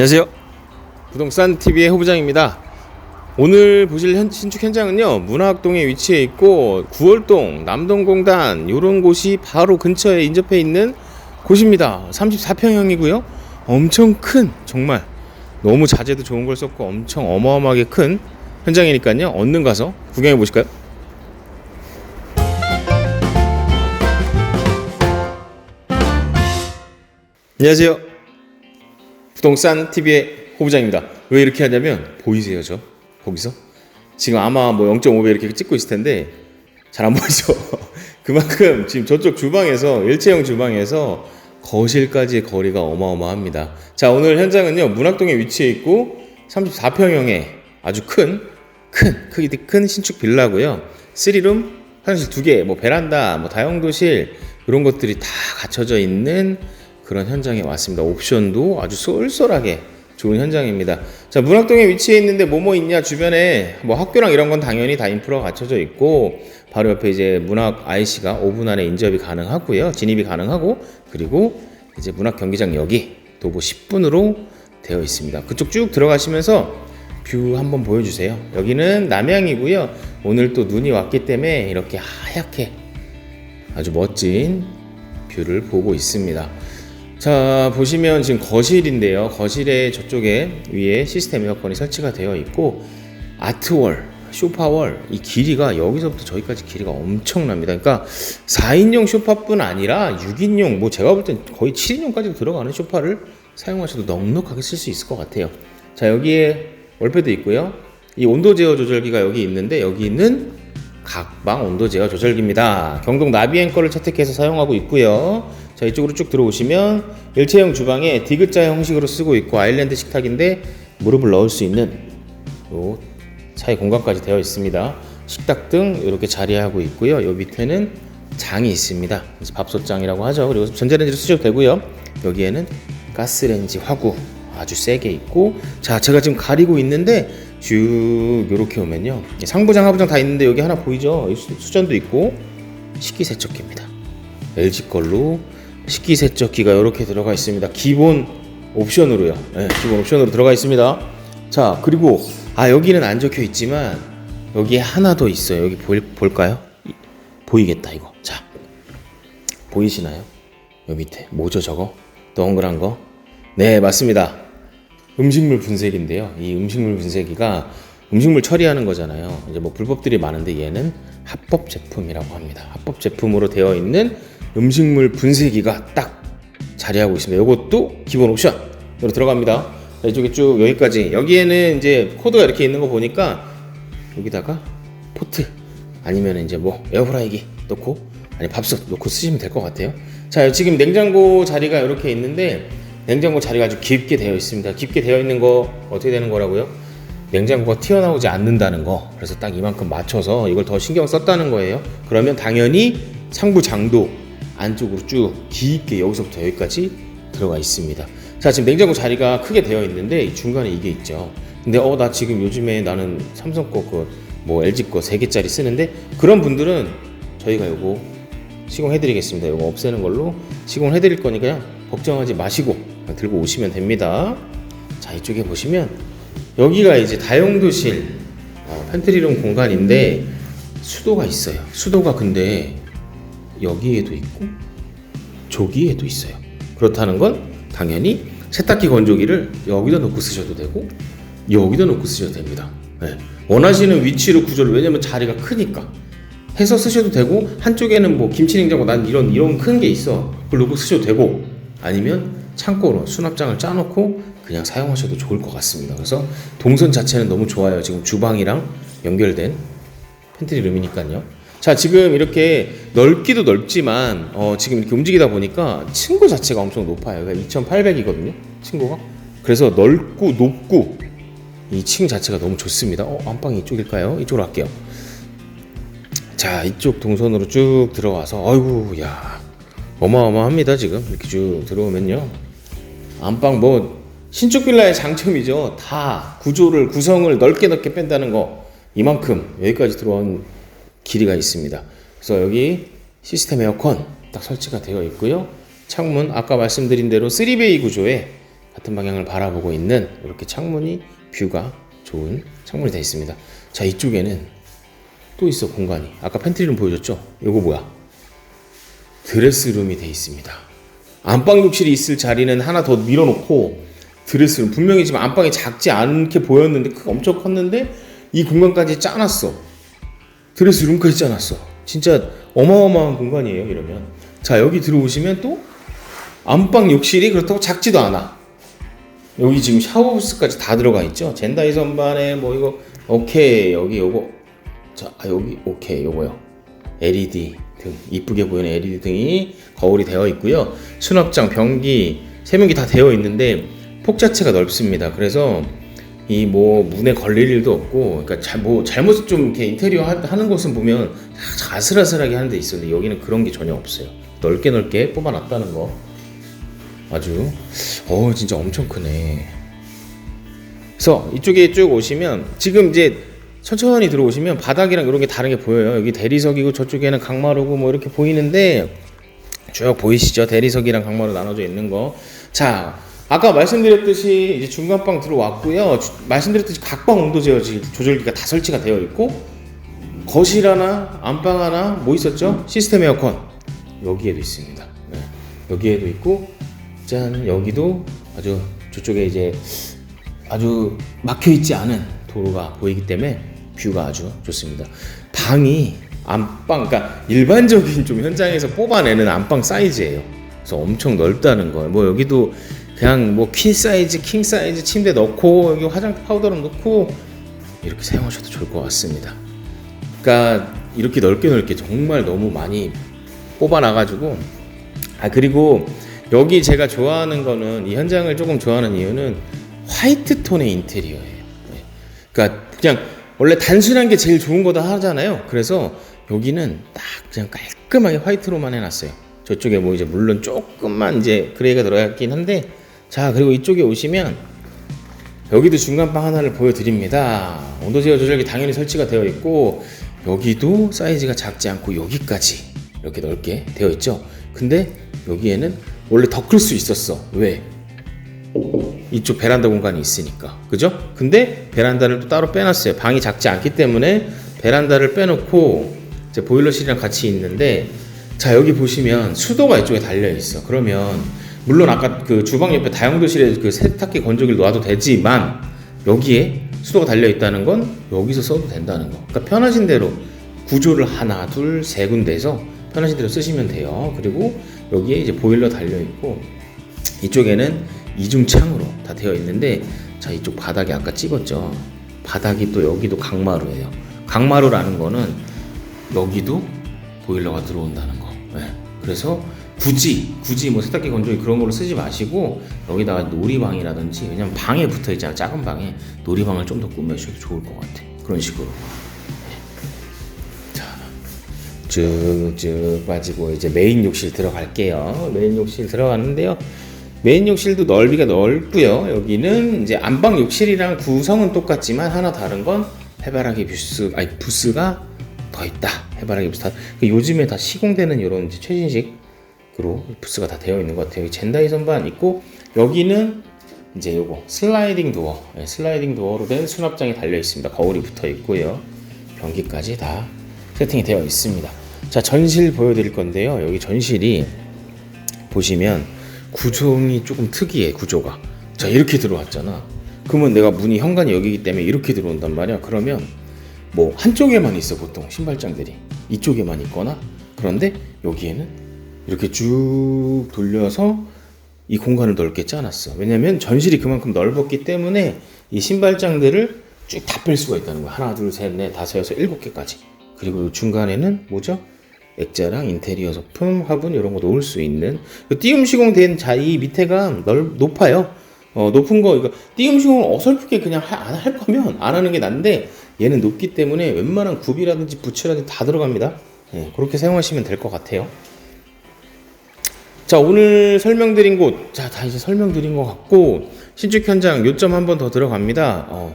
안녕하세요. 부동산 TV의 호부장입니다. 오늘 보실 현, 신축 현장은요 문학동에 위치해 있고 구월동 남동공단 이런 곳이 바로 근처에 인접해 있는 곳입니다. 34평형이고요. 엄청 큰 정말 너무 자재도 좋은 걸 썼고 엄청 어마어마하게 큰 현장이니까요. 얼른 가서 구경해 보실까요? 안녕하세요. 부동산 TV의 호부장입니다. 왜 이렇게 하냐면 보이세요, 저 거기서 지금 아마 뭐 0.5배 이렇게 찍고 있을 텐데 잘 안 보이죠. 그만큼 지금 저쪽 주방에서 일체형 주방에서 거실까지의 거리가 어마어마합니다. 자, 오늘 현장은요 문학동에 위치해 있고 34평형의 아주 큰, 큰 크기 큰 신축 빌라고요. 3룸 화장실 두 개, 뭐 베란다, 뭐 다용도실 이런 것들이 다 갖춰져 있는 그런 현장에 왔습니다. 옵션도 아주 쏠쏠하게 좋은 현장입니다. 자, 문학동에 위치해 있는데 뭐뭐 있냐 주변에 뭐 학교랑 이런 건 당연히 다 인프라가 갖춰져 있고 바로 옆에 이제 문학 IC가 5분 안에 인접이 가능하고요. 진입이 가능하고 그리고 이제 문학 경기장역이 도보 10분으로 되어 있습니다. 그쪽 쭉 들어가시면서 뷰 한번 보여주세요. 여기는 남양이고요. 오늘 또 눈이 왔기 때문에 이렇게 하얗게 아주 멋진 뷰를 보고 있습니다. 자 보시면 지금 거실인데요. 거실에 저쪽에 위에 시스템 에어컨이 설치가 되어 있고 아트월, 쇼파월 이 길이가 여기서부터 저기까지 길이가 엄청납니다. 그러니까 4인용 쇼파뿐 아니라 6인용 뭐 제가 볼 땐 거의 7인용까지도 들어가는 쇼파를 사용하셔도 넉넉하게 쓸 수 있을 것 같아요. 자 여기에 월패도 있고요. 이 온도 제어 조절기가 여기 있는데 여기는 각방 온도 제어 조절기입니다. 경동 나비엔 거를 채택해서 사용하고 있고요. 자 이쪽으로 쭉 들어오시면 일체형 주방에 디귿자 형식으로 쓰고 있고 아일랜드 식탁인데 무릎을 넣을 수 있는 요 차의 공간까지 되어 있습니다. 식탁 등 이렇게 자리하고 있고요. 요 밑에는 장이 있습니다. 밥솥장이라고 하죠. 그리고 전자레인지를 쓰셔도 되고요. 여기에는 가스레인지 화구 아주 세게 있고 자 제가 지금 가리고 있는데 쭉 이렇게 오면요 상부장 하부장 다 있는데 여기 하나 보이죠 수전도 있고 식기세척기입니다 LG 걸로 식기세척기가 이렇게 들어가 있습니다. 기본 옵션으로요. 네, 기본 옵션으로 들어가 있습니다. 자 그리고 아 여기는 안 적혀 있지만 여기에 하나 더 있어요. 여기 볼, 볼까요? 이- 보이겠다 이거. 자 보이시나요? 요 밑에. 뭐죠 저거? 동그란 거? 네 맞습니다. 음식물 분쇄기인데요. 이 음식물 분쇄기가 음식물 처리하는 거잖아요 이제 뭐 불법들이 많은데 얘는 합법 제품이라고 합니다 합법 제품으로 되어 있는 음식물 분쇄기가 딱 자리하고 있습니다 이것도 기본 옵션으로 들어갑니다 자, 이쪽에 쭉 여기까지 여기에는 이제 코드가 이렇게 있는 거 보니까 여기다가 포트 아니면 이제 뭐 에어프라이기 넣고 아니 밥솥 넣고 쓰시면 될 것 같아요. 자 지금 냉장고 자리가 이렇게 있는데 냉장고 자리가 아주 깊게 되어 있습니다. 깊게 되어 있는 거 어떻게 되는 거라고요? 냉장고가 튀어나오지 않는다는 거. 그래서 딱 이만큼 맞춰서 이걸 더 신경 썼다는 거예요. 그러면 당연히 상부 장도 안쪽으로 쭉 깊게 여기서부터 여기까지 들어가 있습니다. 자 지금 냉장고 자리가 크게 되어 있는데 이 중간에 이게 있죠. 근데 어 나 지금 요즘에 나는 삼성 거 그 뭐 LG 거세 개짜리 쓰는데 그런 분들은 저희가 요거 시공해 드리겠습니다. 요거 없애는 걸로 시공해 드릴 거니까요. 걱정하지 마시고 들고 오시면 됩니다. 자 이쪽에 보시면 여기가 이제 다용도실 어, 팬트리룸 공간인데 수도가 있어요. 수도가 근데 여기에도 있고 저기에도 있어요. 그렇다는 건 당연히 세탁기 건조기를 여기다 놓고 쓰셔도 되고 여기다 놓고 쓰셔도 됩니다. 네. 원하시는 위치로 구조를 왜냐면 자리가 크니까 해서 쓰셔도 되고 한쪽에는 뭐 김치냉장고 난 이런 이런 큰 게 있어 그걸 놓고 쓰셔도 되고 아니면 창고로 수납장을 짜놓고 그냥 사용하셔도 좋을 것 같습니다. 그래서 동선 자체는 너무 좋아요. 지금 주방이랑 연결된 팬트리 룸이니까요. 자, 지금 이렇게 넓기도 넓지만 어, 지금 이렇게 움직이다 보니까 층고 자체가 엄청 높아요. 그러니까 2,800이거든요. 층고가. 그래서 넓고 높고 이 층 자체가 너무 좋습니다. 어, 안방이 이쪽일까요? 이쪽으로 갈게요. 자, 이쪽 동선으로 쭉 들어와서 아이고, 야. 어마어마합니다, 지금. 이렇게 쭉 들어오면요. 안방 뭐 신축 빌라의 장점이죠. 다 구조를 구성을 넓게 넓게 뺀다는 거 이만큼 여기까지 들어온 길이가 있습니다. 그래서 여기 시스템 에어컨 딱 설치가 되어 있고요. 창문 아까 말씀드린 대로 3베이 구조의 같은 방향을 바라보고 있는 이렇게 창문이 뷰가 좋은 창문이 되어 있습니다. 자 이쪽에는 또 있어 공간이 아까 팬트리룸 보여줬죠? 이거 뭐야? 드레스룸이 되어 있습니다. 안방 욕실이 있을 자리는 하나 더 밀어놓고 드레스룸 분명히 지금 안방이 작지 않게 보였는데 크 엄청 컸는데 이 공간까지 짜놨어. 드레스룸까지 짜놨어. 진짜 어마어마한 공간이에요 이러면. 자 여기 들어오시면 또 안방 욕실이 그렇다고 작지도 않아. 여기 지금 샤워 부스까지 다 들어가 있죠. 젠다이 선반에 뭐 이거 오케이 여기 요거 자 아, 여기 오케이 요거요. LED 등 이쁘게 보이는 LED 등이 거울이 되어 있고요. 수납장, 변기, 세면기 다 되어 있는데 폭 자체가 넓습니다. 그래서 이 뭐 문에 걸릴 일도 없고, 그러니까 잘 뭐 잘못 좀 이렇게 인테리어 하- 하는 곳은 보면 아슬아슬하게 하는 데 있었는데 여기는 그런 게 전혀 없어요. 넓게 넓게 뽑아놨다는 거 아주 어 진짜 엄청 크네. 그래서 이쪽에 쭉 오시면 지금 이제 천천히 들어오시면 바닥이랑 이런 게 다른 게 보여요. 여기 대리석이고 저쪽에는 강마루고 뭐 이렇게 보이는데 쭉 보이시죠? 대리석이랑 강마루 나눠져 있는 거. 자, 아까 말씀드렸듯이 이제 중간방 들어왔고요. 주- 말씀드렸듯이 각방 온도 제어지 조절기가 다 설치가 되어 있고 거실 하나, 안방 하나, 뭐 있었죠? 시스템 에어컨 여기에도 있습니다. 네. 여기에도 있고 짠 여기도 아주 저쪽에 이제 아주 막혀 있지 않은 도로가 보이기 때문에 뷰가 아주 좋습니다. 방이 안방, 그러니까 일반적인 좀 현장에서 뽑아내는 안방 사이즈예요. 그래서 엄청 넓다는 거예요. 뭐 여기도 그냥 뭐 퀸 사이즈, 킹 사이즈 침대 넣고 여기 화장품 파우더를 넣고 이렇게 사용하셔도 좋을 것 같습니다. 그러니까 이렇게 넓게 넓게 정말 너무 많이 뽑아 놔가지고 아 그리고 여기 제가 좋아하는 거는 이 현장을 조금 좋아하는 이유는 화이트 톤의 인테리어예요. 네. 그러니까 그냥 원래 단순한 게 제일 좋은 거다 하잖아요. 그래서 여기는 딱 그냥 깔끔하게 화이트로만 해놨어요. 저쪽에 뭐 이제 물론 조금만 이제 그레이가 들어갔긴 한데 자 그리고 이쪽에 오시면 여기도 중간방 하나를 보여드립니다. 온도 제어 조절기 당연히 설치가 되어 있고 여기도 사이즈가 작지 않고 여기까지 이렇게 넓게 되어 있죠. 근데 여기에는 원래 더 클 수 있었어. 왜? 이쪽 베란다 공간이 있으니까. 그죠? 근데 베란다를 또 따로 빼놨어요. 방이 작지 않기 때문에 베란다를 빼놓고 보일러실이랑 같이 있는데 자 여기 보시면 수도가 이쪽에 달려 있어. 그러면 물론 아까 그 주방 옆에 다용도실에 그 세탁기 건조기를 놔도 되지만 여기에 수도가 달려 있다는 건 여기서 써도 된다는 거. 그러니까 편하신 대로 구조를 하나, 둘, 세 군데에서 편하신 대로 쓰시면 돼요. 그리고 여기에 이제 보일러 달려 있고 이쪽에는 이중 창으로 다 되어 있는데 자 이쪽 바닥에 아까 찍었죠 바닥이 또 여기도 강마루예요 강마루라는 거는 여기도 보일러가 들어온다는 거 네. 그래서 굳이 굳이 뭐 세탁기 건조기 그런 걸로 쓰지 마시고 여기다가 놀이방이라든지 왜냐면 방에 붙어 있잖아 작은 방에 놀이방을 좀 더 꾸며주셔도 좋을 것 같아 그런 식으로 쭉쭉 빠지고 이제 메인 욕실 들어갈게요. 메인 욕실 들어가는데요. 메인 욕실도 넓이가 넓고요. 여기는 이제 안방 욕실이랑 구성은 똑같지만 하나 다른 건 해바라기 부스 아니 부스가 더 있다. 해바라기 부스 다그 요즘에 다 시공되는 이런 최신식 으로 부스가 다 되어 있는 것 같아요. 여기 젠다이 선반 있고 여기는 이제 요거 슬라이딩 도어 네, 슬라이딩 도어로 된 수납장이 달려 있습니다. 거울이 붙어 있고요. 변기까지 다 세팅이 되어 있습니다. 자 전실 보여드릴 건데요. 여기 전실이 보시면 구조이 조금 특이해 구조가. 자 이렇게 들어왔잖아. 그러면 내가 문이 현관이 여기기 때문에 이렇게 들어온단 말이야. 그러면 뭐 한쪽에만 있어 보통 신발장들이 이쪽에만 있거나 그런데 여기에는 이렇게 쭉 돌려서 이 공간을 넓게 짜놨어. 왜냐면 전실이 그만큼 넓었기 때문에 이 신발장들을 쭉 다 뺄 수가 있다는 거야. 하나, 둘, 셋, 넷, 다섯, 여섯, 일곱 개까지. 그리고 중간에는 뭐죠? 액자랑 인테리어 소품, 화분 이런 거 놓을 수 있는 그 띄움 시공된 자 이 밑에가 넓 높아요. 어, 높은 거 이거 띄움 시공을 어설프게 그냥 안 할 거면 안 하는 게 난데 얘는 높기 때문에 웬만한 굽이라든지 부츠라든지 다 들어갑니다. 예, 그렇게 사용하시면 될 것 같아요. 자 오늘 설명드린 곳, 자 다 이제 설명드린 것 같고 신축 현장 요점 한번 더 들어갑니다. 어,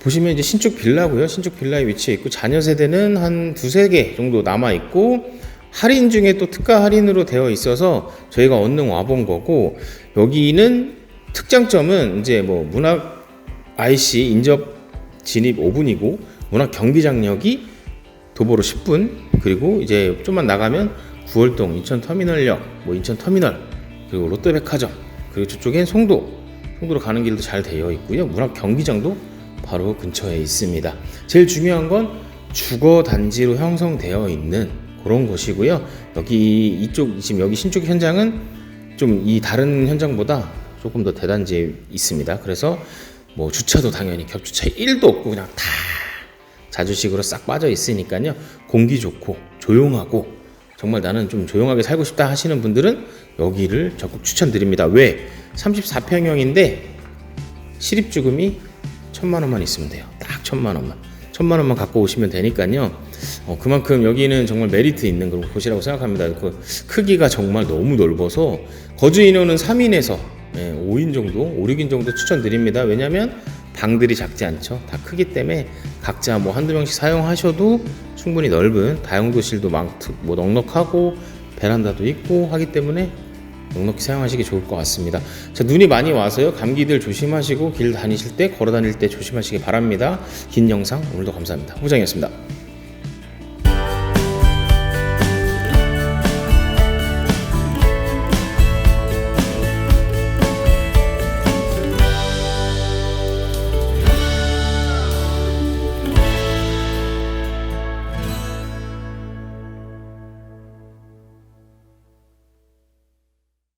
보시면 이제 신축 빌라고요. 신축 빌라에 위치해 있고 자녀 세대는 한 두세 개 정도 남아 있고 할인 중에 또 특가 할인으로 되어 있어서 저희가 언능 와본 거고 여기는 특장점은 이제 뭐 문학 IC 인접 진입 5분이고 문학 경기장역이 도보로 10분 그리고 이제 좀만 나가면 구월동 인천 터미널역 뭐 인천 터미널 그리고 롯데백화점 그리고 저쪽엔 송도. 송도로 가는 길도 잘 되어 있고요. 문학 경기장도 바로 근처에 있습니다. 제일 중요한 건 주거 단지로 형성되어 있는 그런 곳이고요. 여기 이쪽 지금 여기 신축 현장은 좀 이 다른 현장보다 조금 더 대단지에 있습니다. 그래서 뭐 주차도 당연히 겹주차 1도 없고 그냥 다 자주식으로 싹 빠져 있으니까요. 공기 좋고 조용하고 정말 나는 좀 조용하게 살고 싶다 하시는 분들은 여기를 적극 추천드립니다. 왜? 34평형인데 실입주금이 천만 원만 있으면 돼요. 딱 천만 원만. 천만 원만 갖고 오시면 되니까요. 어, 그만큼 여기는 정말 메리트 있는 그런 곳이라고 생각합니다. 그 크기가 정말 너무 넓어서 거주 인원은 3인에서 5인 정도, 5, 6인 정도 추천드립니다. 왜냐하면 방들이 작지 않죠. 다 크기 때문에 각자 뭐 한두 명씩 사용하셔도 충분히 넓은 다용도실도 많, 뭐 넉넉하고 베란다도 있고 하기 때문에 넉넉히 사용하시기 좋을 것 같습니다. 자, 눈이 많이 와서요. 감기들 조심하시고 길 다니실 때 걸어 다닐 때 조심하시기 바랍니다. 긴 영상 오늘도 감사합니다. 후장이었습니다.